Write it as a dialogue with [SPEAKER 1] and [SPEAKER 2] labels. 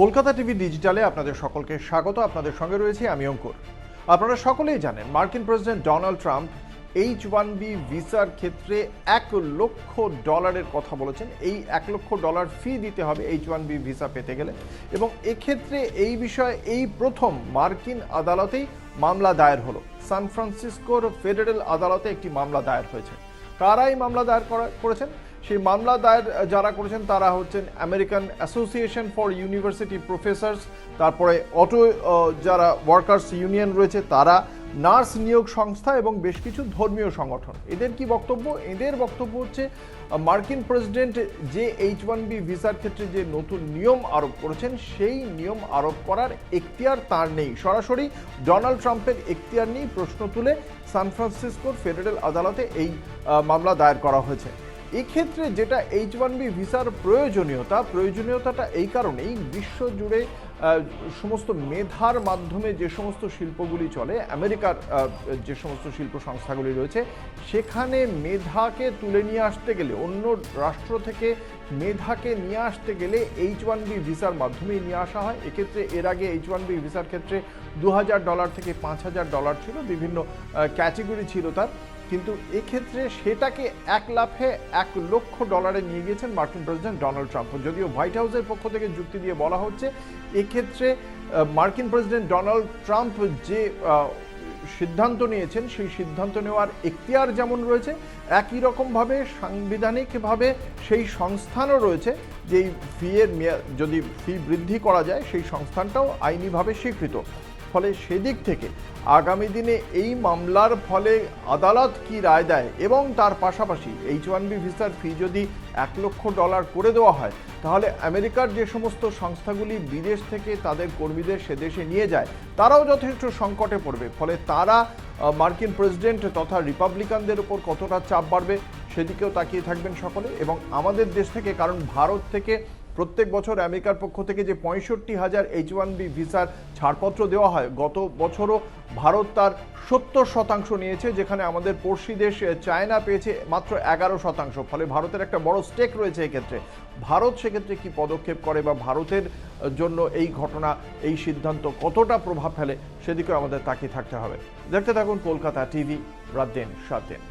[SPEAKER 1] Kolkata TV ডিজিটালে আপনাদের সকলকে স্বাগত। আপনাদের সঙ্গে রয়েছি আমি অঙ্কুর। আপনারা সকলেই জানেন, মার্কিন president Donald Trump H one B ভিসার ক্ষেত্রে এক লক্ষ ডলারের কথা বলেছেন। এই এক লক্ষ ডলার ফি দিতে হবে এইচ ওয়ান বি ভিসা পেতে গেলে এবং এক্ষেত্রে এই বিষয়ে এই প্রথম মার্কিন আদালতেই মামলা দায়ের হলো। সান ফ্রান্সিসকোর ফেডারেল আদালতে একটি মামলা দায়ের হয়েছে। কারাই মামলা দায়ের করা- করেছেন? সেই মামলা দায়ের যারা করেছেন তারা হচ্ছেন American association for university professors তারপরে অটো যারা ওয়ার্কার্স ইউনিয়ন রয়েছে তারা নার্স নিয়োগ সংস্থা এবং বেশ কিছু ধর্মীয় সংগঠন। এদের কি বক্তব্য? এদের বক্তব্য হচ্ছে মার্কিন প্রেসিডেন্ট যে এইচ ওয়ান বি ভিসার ক্ষেত্রে যে নতুন নিয়ম আরোপ করেছেন, সেই নিয়ম আরোপ করার এখতিয়ার তার নেই। সরাসরি ডোনাল্ড ট্রাম্পের এখতিয়ার নেই প্রশ্ন তুলে সান ফ্রান্সিসকোর ফেডারেল আদালতে এই মামলা দায়ের করা হয়েছে। এক্ষেত্রে যেটা এইচ ওয়ান বি ভিসার প্রয়োজনীয়তা, প্রয়োজনীয়তাটা এই কারণেই বিশ্বজুড়ে সমস্ত মেধার মাধ্যমে যে সমস্ত শিল্পগুলি চলে, আমেরিকার যে সমস্ত শিল্প সংস্থাগুলি রয়েছে, সেখানে মেধাকে তুলে নিয়ে আসতে গেলে, অন্য রাষ্ট্র থেকে মেধাকে নিয়ে আসতে গেলে এইচ ওয়ান বি ভিসার মাধ্যমেই নিয়ে আসা হয়। এক্ষেত্রে এর আগে এইচ ওয়ান বি ভিসার ক্ষেত্রে দু হাজার ডলার থেকে পাঁচ হাজার ডলার ছিল, বিভিন্ন ক্যাটেগরি ছিল তার। কিন্তু এক্ষেত্রে সেটাকে এক লাফে এক লক্ষ ডলারে নিয়ে গিয়েছেন মার্কিন প্রেসিডেন্ট ডোনাল্ড ট্রাম্প। যদিও হোয়াইট হাউসের পক্ষ থেকে যুক্তি দিয়ে বলা হচ্ছে, এক্ষেত্রে মার্কিন প্রেসিডেন্ট ডোনাল্ড ট্রাম্প যে সিদ্ধান্ত নিয়েছেন, সেই সিদ্ধান্ত নেওয়ার এখতিয়ার যেমন রয়েছে, একই রকমভাবে সাংবিধানিকভাবে সেই সংস্থানও রয়েছে যে এই ফিয়ের মেয়া- যদি ফি বৃদ্ধি করা যায়, সেই সংস্থানটাও আইনিভাবে স্বীকৃত। ফলে সেদিক থেকে আগামী দিনে এই মামলার ফলে আদালত কি রায় দেয় এবং তার পাশাপাশি এইচ ওয়ান বি ভিসার ফি যদি এক লক্ষ ডলার করে দেওয়া হয়, তাহলে আমেরিকার যে সমস্ত সংস্থাগুলি বিদেশ থেকে তাদের কর্মীদের সে দেশে নিয়ে যায়, তারাও যথেষ্ট সংকটে পড়বে। ফলে তারা মার্কিন প্রেসিডেন্ট তথা রিপাবলিকানদের উপর কতটা চাপ বাড়বে সেদিকেও তাকিয়ে থাকবেন সকলে এবং আমাদের দেশ থেকে, কারণ ভারত থেকে প্রত্যেক বছর আমেরিকার পক্ষ থেকে যে পঁয়ষট্টি হাজার এইচ ওয়ান বি ভিসার ছাড়পত্র দেওয়া হয়, গত বছরও ভারত তার সত্তর শতাংশ নিয়েছে, যেখানে আমাদের পড়শি দেশ চায়না পেয়েছে মাত্র এগারো শতাংশ, ফলে ভারতের একটা বড় স্টেক রয়েছে এক্ষেত্রে। ভারত সেক্ষেত্রে কি পদক্ষেপ করে বা ভারতের জন্য এই ঘটনা, এই সিদ্ধান্ত কতটা প্রভাব ফেলে, সেদিকেও আমাদের তাকিয়ে থাকতে হবে। দেখতে থাকুন কলকাতা টিভি, রাত দিন, সাত দিন।